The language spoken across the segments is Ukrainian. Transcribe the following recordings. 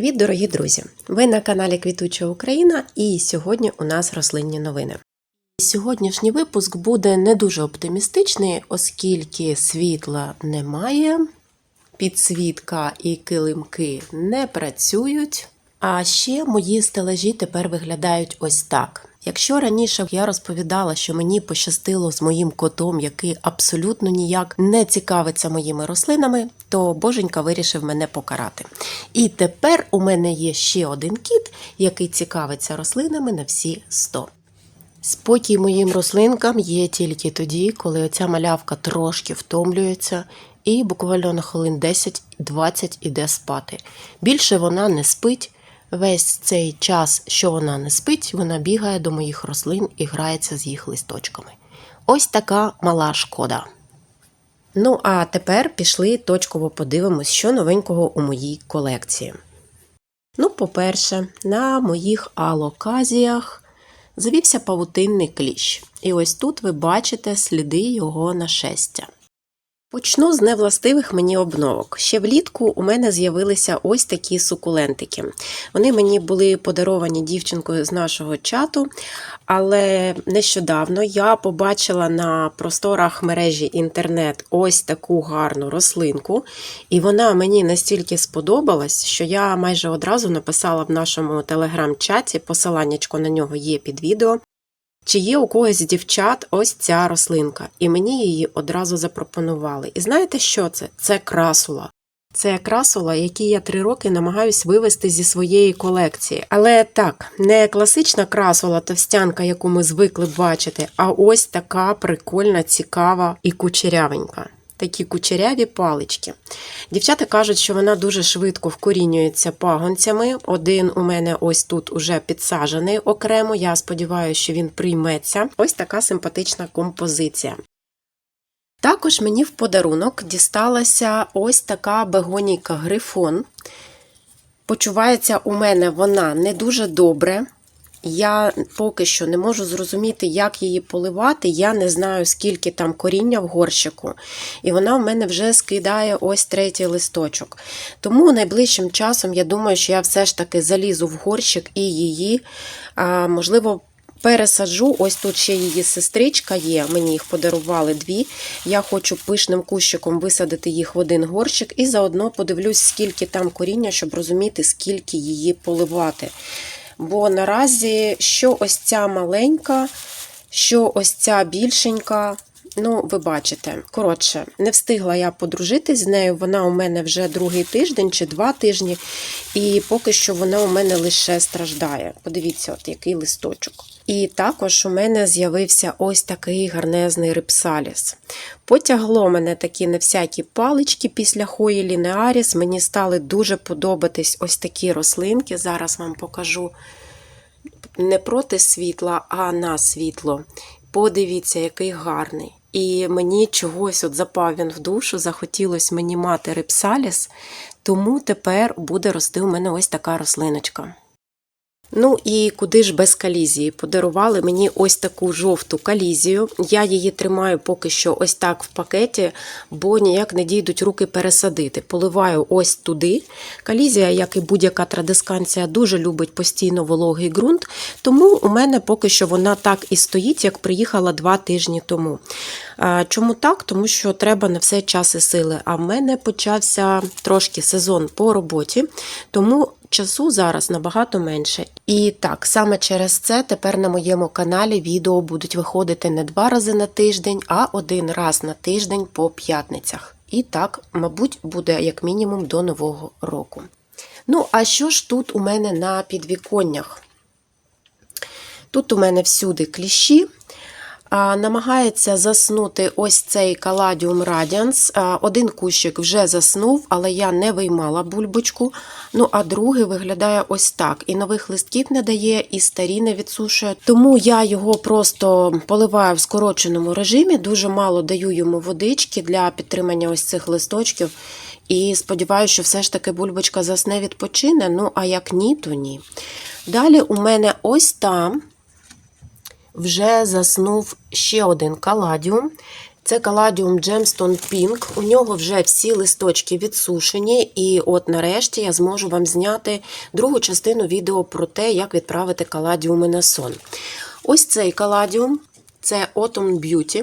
Привіт, дорогі друзі! Ви на каналі Квітуча Україна і сьогодні у нас рослинні новини. Сьогоднішній випуск буде не дуже оптимістичний, оскільки світла немає, підсвітка і килимки не працюють. А ще мої стелажі тепер виглядають ось так. Якщо раніше я розповідала, що мені пощастило з моїм котом, який абсолютно ніяк не цікавиться моїми рослинами, то боженька вирішив мене покарати. І тепер у мене є ще один кіт, який цікавиться рослинами на всі 100. Спокій моїм рослинкам є тільки тоді, коли оця малявка трошки втомлюється і буквально на хвилин 10-20 іде спати. Більше вона не спить. Весь цей час, що вона не спить, вона бігає до моїх рослин і грається з їх листочками. Ось така мала шкода. Ну, а тепер пішли точково подивимось, що новенького у моїй колекції. Ну, по-перше, на моїх алоказіях завівся павутинний кліщ. І ось тут ви бачите сліди його нашестя. Почну з невластивих мені обновок. Ще влітку у мене з'явилися ось такі сукулентики. Вони мені були подаровані дівчинкою з нашого чату, але нещодавно я побачила на просторах мережі інтернет ось таку гарну рослинку, і вона мені настільки сподобалась, що я майже одразу написала в нашому телеграм-чаті, посиланнячко на нього є під відео. Чи є у когось з дівчат ось ця рослинка, і мені її одразу запропонували. І знаєте, що це? Це красула. Це красула, які я три роки намагаюсь вивести зі своєї колекції. Але так, не класична красула товстянка, яку ми звикли бачити, а ось така прикольна, цікава і кучерявенька. Такі кучеряві палички. Дівчата кажуть, що вона дуже швидко вкорінюється пагонцями. Один у мене ось тут уже підсаджений окремо. Я сподіваюся, що він прийметься. Ось така симпатична композиція. Також мені в подарунок дісталася ось така бегонійка грифон. Почувається у мене вона не дуже добре. Я поки що не можу зрозуміти, як її поливати. Я не знаю, скільки там коріння в горщику, і вона в мене вже скидає ось третій листочок. Тому найближчим часом я думаю, що я все ж таки залізу в горщик і її, можливо, пересаджу. Ось тут ще її сестричка є, мені їх подарували дві. Я хочу пишним кущиком висадити їх в один горщик і заодно подивлюсь, скільки там коріння, щоб розуміти, скільки її поливати. Бо наразі що ось ця маленька, що ось ця більшенька, ну, ви бачите. Коротше, не встигла я подружитись з нею. Вона у мене вже другий тиждень чи два тижні, і поки що вона у мене лише страждає. Подивіться, от який листочок. І також у мене з'явився ось такий гарнезний рипсаліс. Потягло мене такі не всякі палички після хої лінеаріс. Мені стали дуже подобатись ось такі рослинки. Зараз вам покажу не проти світла, а на світло. Подивіться, який гарний. І мені чогось от запав він в душу, захотілося мені мати рипсаліс, тому тепер буде рости у мене ось така рослиночка. Ну і куди ж без калізії? Подарували мені ось таку жовту калізію. Я її тримаю поки що ось так в пакеті, бо ніяк не дійдуть руки пересадити. Поливаю ось туди. Калізія, як і будь-яка традисканція, дуже любить постійно вологий ґрунт, тому у мене поки що вона так і стоїть, як приїхала два тижні тому. Чому так? Тому що треба на все час і сили. А в мене почався трошки сезон по роботі, тому часу зараз набагато менше. І так, саме через це тепер на моєму каналі відео будуть виходити не два рази на тиждень, а один раз на тиждень по п'ятницях. І так, мабуть, буде як мінімум до Нового року. Ну, а що ж тут у мене на підвіконнях? Тут у мене всюди кліщі. Намагається заснути ось цей Caladium Radiance. Один кущик вже заснув, але я не виймала бульбочку. Ну, а другий виглядає ось так. І нових листків не дає, і старі не відсушує. Тому я його просто поливаю в скороченому режимі, дуже мало даю йому водички для підтримання ось цих листочків. І сподіваюся, що все ж таки бульбочка засне відпочине. Ну, а як ні, то ні. Далі у мене ось там вже заснув ще один каладіум. Це каладіум Gemstone Pink. У нього вже всі листочки відсушені, і от нарешті я зможу вам зняти другу частину відео про те, як відправити каладіуми на сон. Ось цей каладіум. Це Autumn Beauty.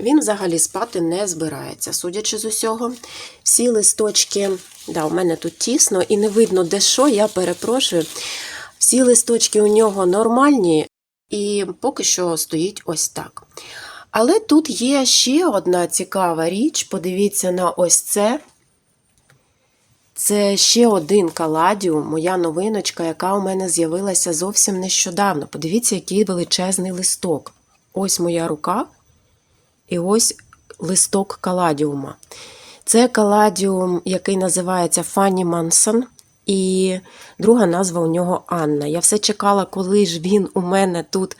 Він взагалі спати не збирається, судячи з усього. Всі листочки, да, у мене тут тісно і не видно де що, я перепрошую. Всі листочки у нього нормальні, і поки що стоїть ось так. Але тут є ще одна цікава річ. Подивіться на ось це. Це ще один каладіум, моя новиночка, яка у мене з'явилася зовсім нещодавно. Подивіться, який величезний листок. Ось моя рука, і ось листок каладіума. Це каладіум, який називається Фанні Мансон, і друга назва у нього Анна. Я все чекала, коли ж він у мене тут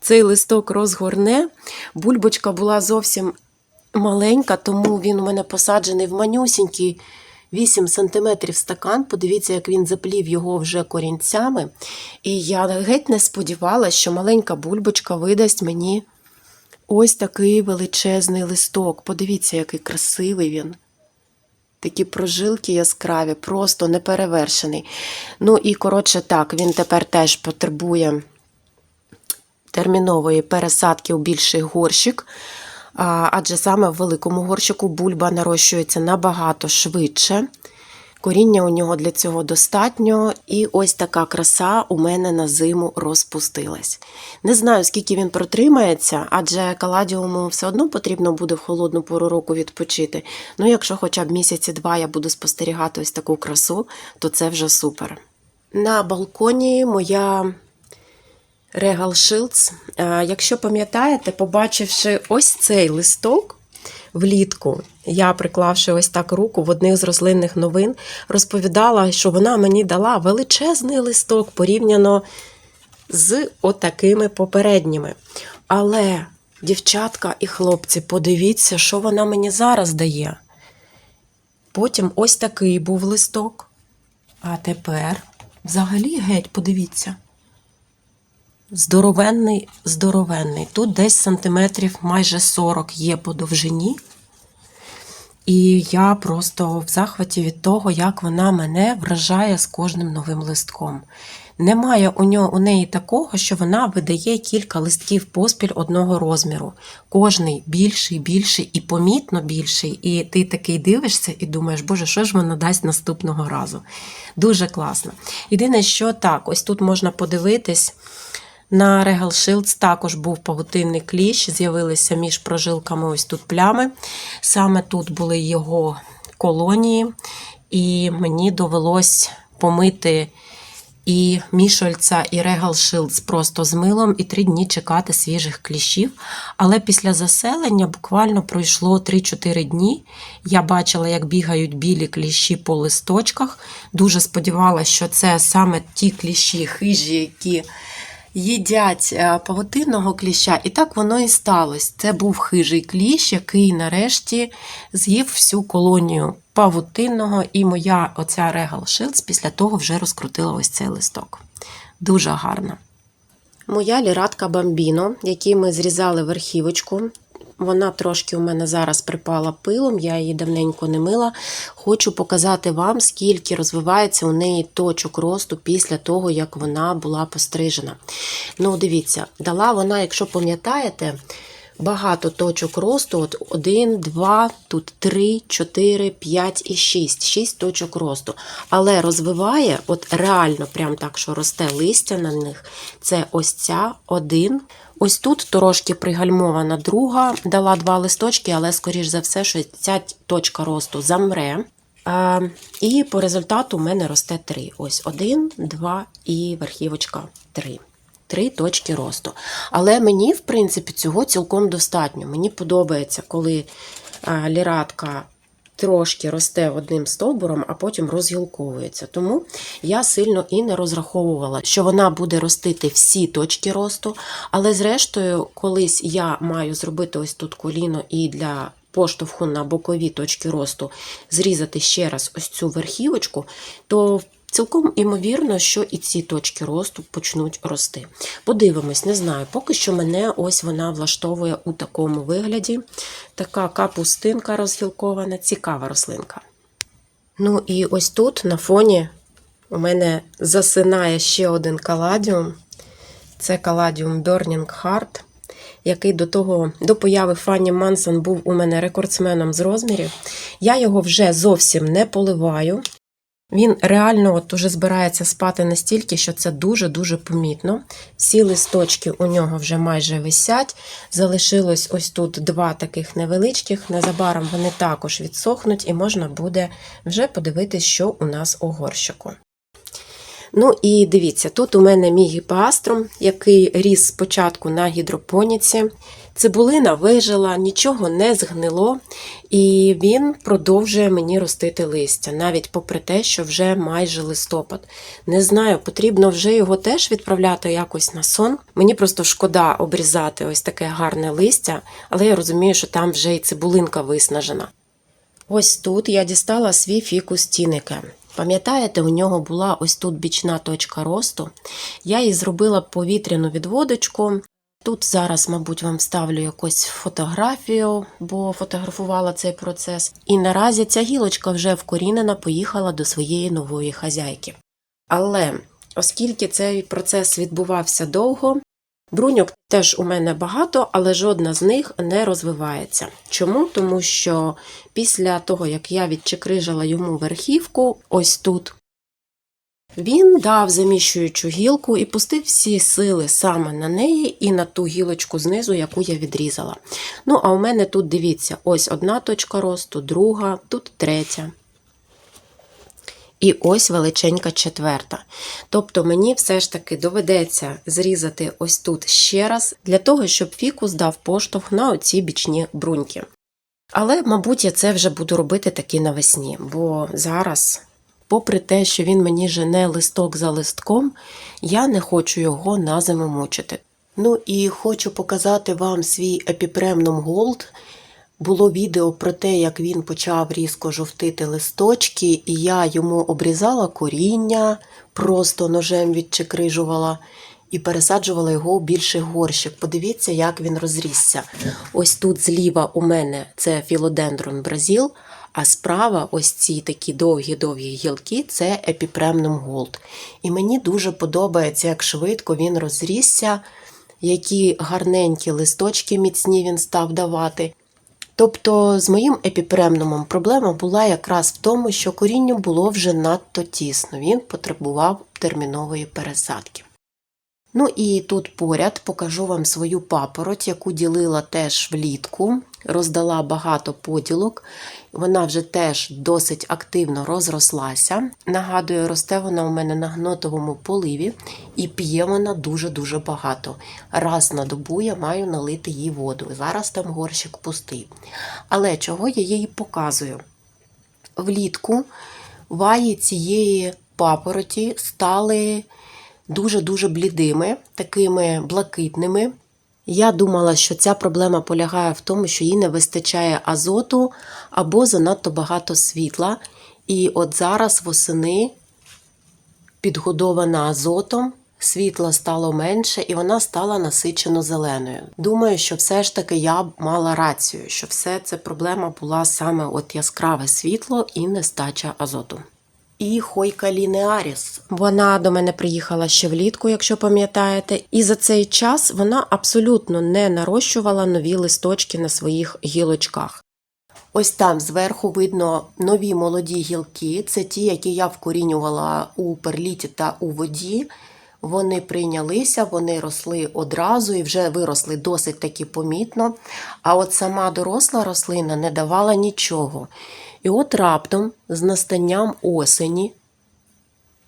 цей листок розгорне. Бульбочка була зовсім маленька, тому він у мене посаджений в манюсінький 8 см стакан. Подивіться, як він заплів його вже корінцями. І я геть не сподівалася, що маленька бульбочка видасть мені ось такий величезний листок. Подивіться, який красивий він. Такі прожилки яскраві, просто неперевершений. Ну і, коротше, так, він тепер теж потребує термінової пересадки у більший горщик, адже саме в великому горщику бульба нарощується набагато швидше. Коріння у нього для цього достатньо, і ось така краса у мене на зиму розпустилась. Не знаю, скільки він протримається, адже каладіуму все одно потрібно буде в холодну пору року відпочити. Ну, якщо хоча б місяці два я буду спостерігати ось таку красу, то це вже супер. На балконі моя Regal Shields. Е, Якщо пам'ятаєте, побачивши ось цей листок влітку, я, приклавши ось так руку в одних з рослинних новин, розповідала, що вона мені дала величезний листок порівняно з отакими попередніми. Але, дівчатка і хлопці, подивіться, що вона мені зараз дає. Потім ось такий був листок. А тепер, взагалі, геть, подивіться. Здоровенний, здоровенний. Тут десь сантиметрів майже 40 є по довжині. І я просто в захваті від того, як вона мене вражає з кожним новим листком. Немає у нього у неї такого, що вона видає кілька листків поспіль одного розміру. Кожний більший, більший і помітно більший. І ти такий дивишся і думаєш, боже, що ж вона дасть наступного разу. Дуже класно. Єдине, що так, ось тут можна подивитись. На Regal Shields також був павутинний кліщ, з'явилися між прожилками ось тут плями. Саме тут були його колонії, і мені довелось помити і мішольця, і Regal Shields просто з милом, і три дні чекати свіжих кліщів. Але після заселення буквально пройшло 3-4 дні. Я бачила, як бігають білі кліщі по листочках. Дуже сподівалася, що це саме ті кліщі хижі, які їдять е, павутинного кліща, і так воно і сталося. Це був хижий кліщ, який нарешті з'їв всю колонію павутинного, і моя оця Regal Shields після того вже розкрутила ось цей листок. Дуже гарно. Моя ліратка Бамбіно, який ми зрізали верхівочку. Вона трошки у мене зараз припала пилом, я її давненько не мила. Хочу показати вам, скільки розвивається у неї точок росту після того, як вона була пострижена. Ну, дивіться, дала вона, якщо пам'ятаєте, багато точок росту: от 1, 2, тут 3, 4, 5 і 6. 6 точок росту. Але розвиває, от реально, прям так, що росте листя на них, це ось ця один. Ось тут трошки пригальмована друга, дала два листочки, але, скоріш за все, що ця точка росту замре. А, і по результату у мене росте три. Ось один, два і верхівочка три. Три точки росту. Але мені, в принципі, цього цілком достатньо. Мені подобається, коли ліратка трошки росте одним стовбуром, а потім розгілковується. Тому я сильно і не розраховувала, що вона буде ростити всі точки росту. Але, зрештою, колись я маю зробити ось тут коліно і для. Поштовху на бокові точки росту зрізати ще раз ось цю верхівочку, то цілком імовірно, що і ці точки росту почнуть рости. Подивимось, не знаю. Поки що мене ось вона влаштовує у такому вигляді. Така капустинка розгілкована, цікава рослинка. Ну і ось тут на фоні у мене засинає ще один каладіум. Це каладіум Burning Heart, який до того, до появи Фанні Мансон був у мене рекордсменом з розмірів. Я його вже зовсім не поливаю. Він реально от уже збирається спати настільки, що це дуже-дуже помітно. Всі листочки у нього вже майже висять. Залишилось ось тут два таких невеличких. Незабаром вони також відсохнуть, і можна буде вже подивитись, що у нас у горщику. Ну і дивіться, тут у мене мій гіпаструм, який ріс спочатку на гідропоніці. Цибулина вижила, нічого не згнило, і він продовжує мені ростити листя, навіть попри те, що вже майже листопад. Не знаю, потрібно вже його теж відправляти якось на сон. Мені просто шкода обрізати ось таке гарне листя, але я розумію, що там вже і цибулинка виснажена. Ось тут я дістала свій фікус тіники. Пам'ятаєте, у нього була ось тут бічна точка росту. Я їй зробила повітряну відводочку. Тут зараз, мабуть, вам ставлю якусь фотографію, бо фотографувала цей процес. І наразі ця гілочка вже вкорінена, поїхала до своєї нової хазяйки. Але оскільки цей процес відбувався довго, бруньок теж у мене багато, але жодна з них не розвивається. Чому? Тому що після того, як я відчекрижила йому верхівку, ось тут, він дав заміщуючу гілку і пустив всі сили саме на неї і на ту гілочку знизу, яку я відрізала. Ну, а у мене тут дивіться, ось одна точка росту, друга, тут третя. І ось величенька четверта. Тобто мені все ж таки доведеться зрізати ось тут ще раз, для того, щоб фікус дав поштовх на оці бічні бруньки. Але, мабуть, я це вже буду робити таки навесні, бо зараз, попри те, що він мені жене листок за листком, я не хочу його на зиму мучити. Ну і хочу показати вам свій епіпремнум Gold. Було відео про те, як він почав різко жовтити листочки, і я йому обрізала коріння, просто ножем відчекрижувала і пересаджувала його у більший горщик. Подивіться, як він розрісся. Ось тут зліва у мене це філодендрон Бразіл, а справа ось ці такі довгі-довгі гілки це епіпремнум Голд. І мені дуже подобається, як швидко він розрісся, які гарненькі листочки міцні він став давати. Тобто з моїм епіпремнумом проблема була якраз в тому, що корінню було вже надто тісно, він потребував термінової пересадки. Ну і тут поряд покажу вам свою папороть, яку ділила теж влітку, роздала багато поділок. Вона вже теж досить активно розрослася. Нагадую, росте вона у мене на гнотовому поливі і п'є вона дуже-дуже багато. Раз на добу я маю налити їй воду. Зараз там горщик пустий. Але чого я їй показую? Влітку ваї цієї папороті стали дуже-дуже блідими, такими блакитними. Я думала, що ця проблема полягає в тому, що їй не вистачає азоту або занадто багато світла. І от зараз восени підгодована азотом, світла стало менше і вона стала насичено зеленою. Думаю, що все ж таки я мала рацію, що все це проблема була саме от яскраве світло і нестача азоту. І Хойка Лінеаріс. Вона до мене приїхала ще влітку, якщо пам'ятаєте, і за цей час вона абсолютно не нарощувала нові листочки на своїх гілочках. Ось там зверху видно нові молоді гілки. Це ті, які я вкорінювала у перліті та у воді. Вони прийнялися, вони росли одразу і вже виросли досить таки помітно. А от сама доросла рослина не давала нічого. І от раптом, з настанням осені,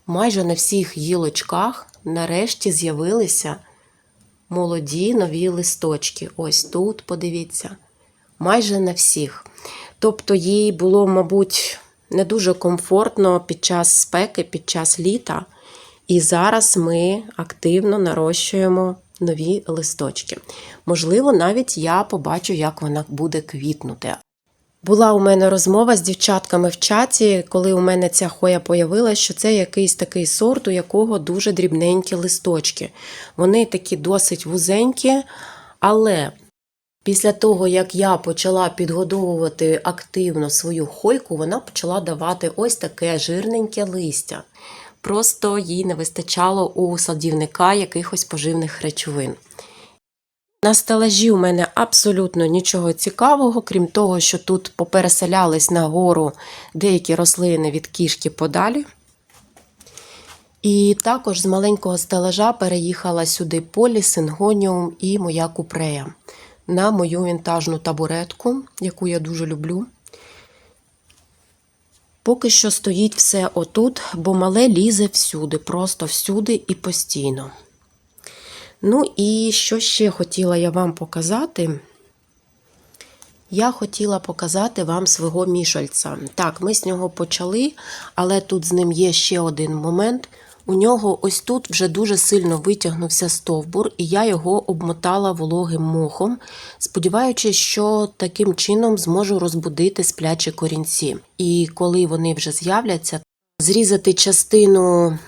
майже на всіх гілочках нарешті з'явилися молоді нові листочки. Ось тут, подивіться, майже на всіх. Тобто їй було, мабуть, не дуже комфортно під час спеки, під час літа. І зараз ми активно нарощуємо нові листочки. Можливо, навіть я побачу, як вона буде квітнути. Була у мене розмова з дівчатками в чаті, коли у мене ця хоя появилась, що це якийсь такий сорт, у якого дуже дрібненькі листочки. Вони такі досить вузенькі, але після того, як я почала підгодовувати активно свою хойку, вона почала давати ось таке жирненьке листя. Просто їй не вистачало у садівника якихось поживних речовин. На стелажі у мене абсолютно нічого цікавого, крім того, що тут попереселялись на гору деякі рослини від кішки подалі. І також з маленького стелажа переїхала сюди полі, сингоніум і моя купрея на мою вінтажну табуретку, яку я дуже люблю. Поки що стоїть все отут, бо мале лізе всюди, просто всюди і постійно. Ну і що ще хотіла я вам показати? Я хотіла показати вам свого мішальця. Так, ми з нього почали, але тут з ним є ще один момент. У нього ось тут вже дуже сильно витягнувся стовбур, і я його обмотала вологим мохом, сподіваючись, що таким чином зможу розбудити сплячі корінці. І коли вони вже з'являться, зрізати частину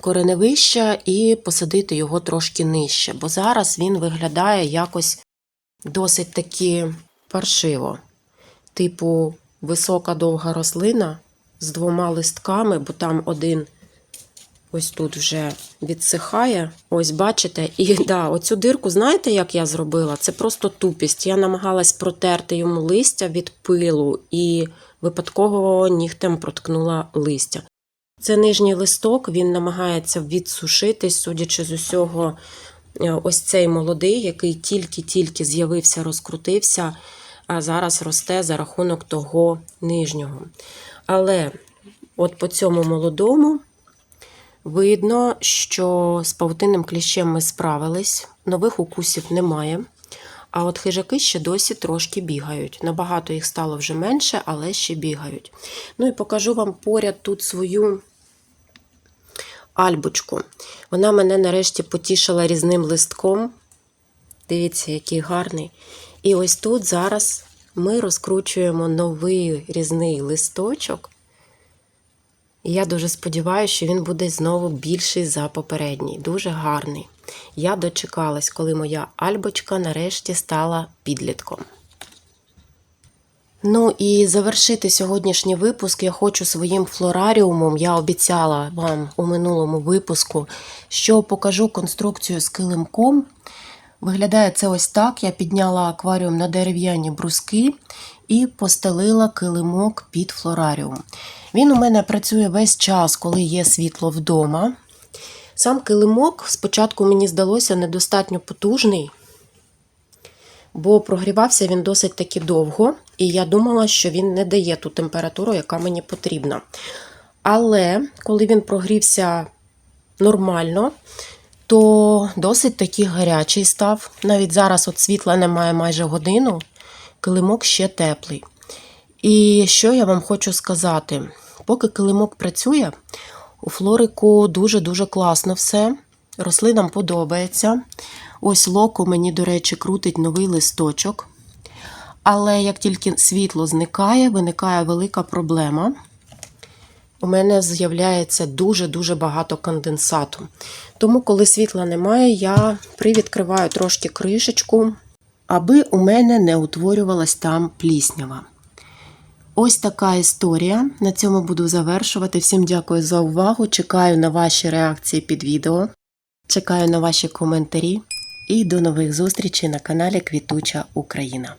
кореневища і посадити його трошки нижче, бо зараз він виглядає якось досить таки паршиво. Типу, висока довга рослина з двома листками, бо там один ось тут вже відсихає. Ось бачите, і да, оцю дирку, знаєте, як я зробила? Це просто тупість. Я намагалась протерти йому листя від пилу і випадково нігтем проткнула листя. Це нижній листок, він намагається відсушитись, судячи з усього, е, ось цей молодий, який тільки-тільки з'явився, розкрутився, а зараз росте за рахунок того нижнього. Але от по цьому молодому видно, що з павутинним кліщем ми справились, нових укусів немає. А от хижаки ще досі трошки бігають. Набагато їх стало вже менше, але ще бігають. Ну і покажу вам поряд тут свою альбочку. Вона мене нарешті потішила різним листком. Дивіться, який гарний. І ось тут зараз ми розкручуємо новий різний листочок. І я дуже сподіваюся, що він буде знову більший за попередній. Дуже гарний. Я дочекалась, коли моя альбочка нарешті стала підлітком. Ну і завершити сьогоднішній випуск я хочу своїм флораріумом. Я обіцяла вам у минулому випуску, що покажу конструкцію з килимком. Виглядає це ось так. Я підняла акваріум на дерев'яні бруски і постелила килимок під флораріум. Він у мене працює весь час, коли є світло вдома. Сам килимок спочатку мені здалося недостатньо потужний, бо прогрівався він досить таки довго, і я думала, що він не дає ту температуру, яка мені потрібна. Але коли він прогрівся нормально, то досить таки гарячий став. Навіть зараз от світла немає майже годину, килимок ще теплий. І що я вам хочу сказати? Поки килимок працює, у флорику дуже-дуже класно все. Рослинам подобається. Ось локо мені, до речі, крутить новий листочок. Але як тільки світло зникає, виникає велика проблема. У мене з'являється дуже-дуже багато конденсату. Тому, коли світла немає, я привідкриваю трошки кришечку, аби у мене не утворювалась там пліснява. Ось така історія. На цьому буду завершувати. Всім дякую за увагу. Чекаю на ваші реакції під відео. Чекаю на ваші коментарі. І до нових зустрічей на каналі Квітуча Україна.